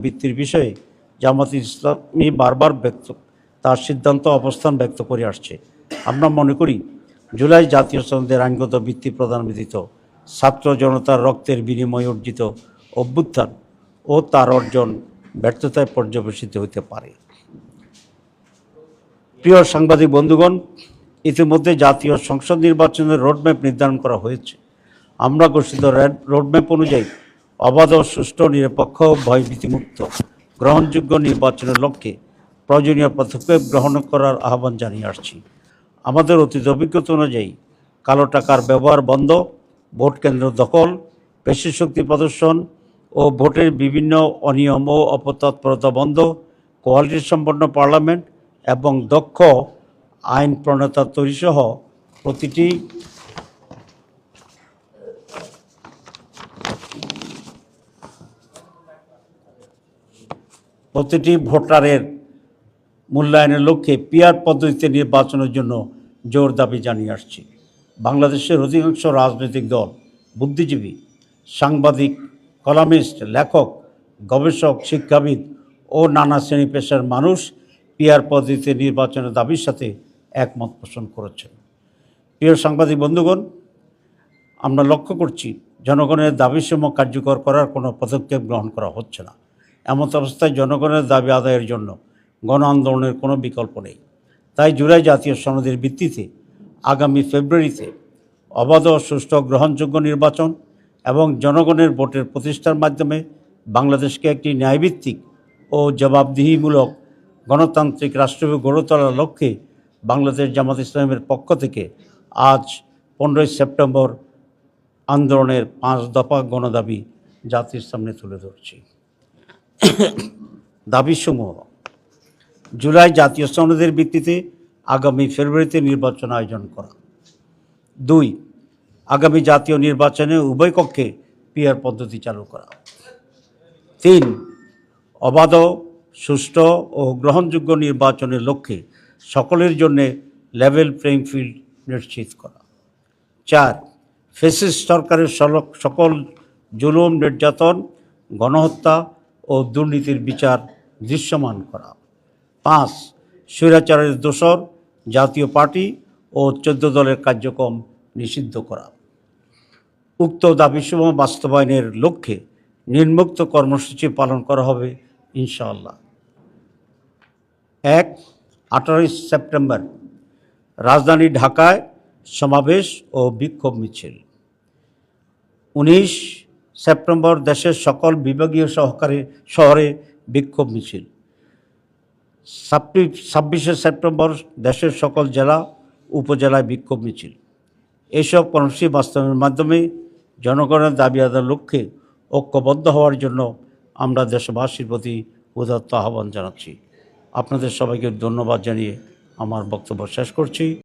বৃত্তির বিষয়ে জামাত ইসলামী বারবার ব্যক্ত, তার সিদ্ধান্ত অবস্থান ব্যক্ত করে আসছে। আমরা মনে করি, জুলাই জাতীয় সনদের আইনগত বৃত্তি প্রদান ব্যতীত ছাত্র জনতার রক্তের বিনিময়ে অর্জিত অভ্যুত্থান ও তার অর্জন ব্যর্থতায় পর্যবেসিত হতে পারে। প্রিয় সাংবাদিক বন্ধুগণ, ইতিমধ্যে জাতীয় সংসদ নির্বাচনের রোডম্যাপ নির্ধারণ করা হয়েছে। আমরা ঘোষিত রেড- রোডম্যাপ অনুযায়ী অবাধ সুষ্ঠু নিরপেক্ষ ভয়ভীতিমুক্ত গ্রহণযোগ্য নির্বাচনের লক্ষ্যে প্রয়োজনীয় পদক্ষেপ গ্রহণ করার আহ্বান জানিয়ে আসছি। আমাদের অতীত অভিজ্ঞতা অনুযায়ী, কালো টাকার ব্যবহার বন্ধ, ভোট কেন্দ্র দখল, পেশি শক্তি প্রদর্শন ও ভোটের বিভিন্ন অনিয়ম ও অপতৎপরতা বন্ধ, কোয়ালিটি সম্পন্ন পার্লামেন্ট এবং দক্ষ আইন প্রণেতা তৈরিসহ প্রতিটি প্রতিটি ভোটারের মূল্যায়নের লক্ষ্যে পিয়ার পদ্ধতিতে নির্বাচনের জন্য জোর দাবি জানিয়ে আসছি। বাংলাদেশের অধিকাংশ রাজনৈতিক দল বুদ্ধিজীবী, সাংবাদিক, কলামিস্ট, লেখক, গবেষক, শিক্ষাবিদ ও নানা শ্রেণি পেশার মানুষ পিয়ার পদ্ধতিতে নির্বাচনের দাবির সাথে একমত পোষণ করেছেন। প্রিয় সাংবাদিক বন্ধুগণ, আমরা লক্ষ্য করছি জনগণের দাবিসমূহ কার্যকর করার কোনো পদক্ষেপ গ্রহণ করা হচ্ছে না। এমন অবস্থায় জনগণের দাবি আদায়ের জন্য গণ আন্দোলনের কোনো বিকল্প নেই। তাই জুলাই জাতীয় সনদের ভিত্তিতে আগামী ফেব্রুয়ারিতে অবাধ সুষ্ঠু গ্রহণযোগ্য নির্বাচন এবং জনগণের ভোটের প্রতিষ্ঠার মাধ্যমে বাংলাদেশকে একটি ন্যায়ভিত্তিক ও জবাবদিহিমূলক গণতান্ত্রিক রাষ্ট্র গড়ে তোলার লক্ষ্যে বাংলাদেশ জামাত ইসলামের পক্ষ থেকে আজ পনেরোই সেপ্টেম্বর আন্দোলনের পাঁচ দফা গণদাবি জাতির সামনে তুলে ধরছি। দাবিসমূহ জুলাই জাতীয় সনদের ভিত্তিতে আগামী ফেব্রুয়ারিতে নির্বাচন আয়োজন করা। দুই, আগামী জাতীয় নির্বাচনে উভয় কক্ষে পিয়ার পদ্ধতি চালু করা। তিন, অবাধ, সুষ্ঠু ও গ্রহণযোগ্য নির্বাচনের লক্ষ্যে সকলের জন্যে লেভেল প্লেইং ফিল্ড নিশ্চিত করা। চার ফেসিস্ট সরকারের সকল জুলুম, নির্যাতন, গণহত্যা ও দুর্নীতির বিচার দৃশ্যমান করা। পাঁচ, স্বৈরাচারের দোসর, জাতীয় পার্টি ও চোদ্দ দলের কার্যক্রম নিষিদ্ধ করা। উক্ত দাবিসমূহ বাস্তবায়নের লক্ষ্যে নির্মুক্ত কর্মসূচি পালন করা হবে, ইনশাআল্লাহ। এক, আঠারোই সেপ্টেম্বর, রাজধানী ঢাকায় সমাবেশ ও বিক্ষোভ মিছিল। উনিশ সেপ্টেম্বর দেশের সকল বিভাগীয় সহকারে শহরে বিক্ষোভ মিছিল। ছাব্বিশে সেপ্টেম্বর দেশের সকল জেলা, উপজেলায় বিক্ষোভ মিছিল। এইসব কর্মসূচি বাস্তবের মাধ্যমে জনগণের দাবি আদার লক্ষ্যে ঐক্যবদ্ধ হওয়ার জন্য আমরা দেশবাসীর প্রতি উদাত্ত আহ্বান জানাচ্ছি। আপনাদের সবাইকে ধন্যবাদ জানিয়ে আমার বক্তব্য শেষ করছি।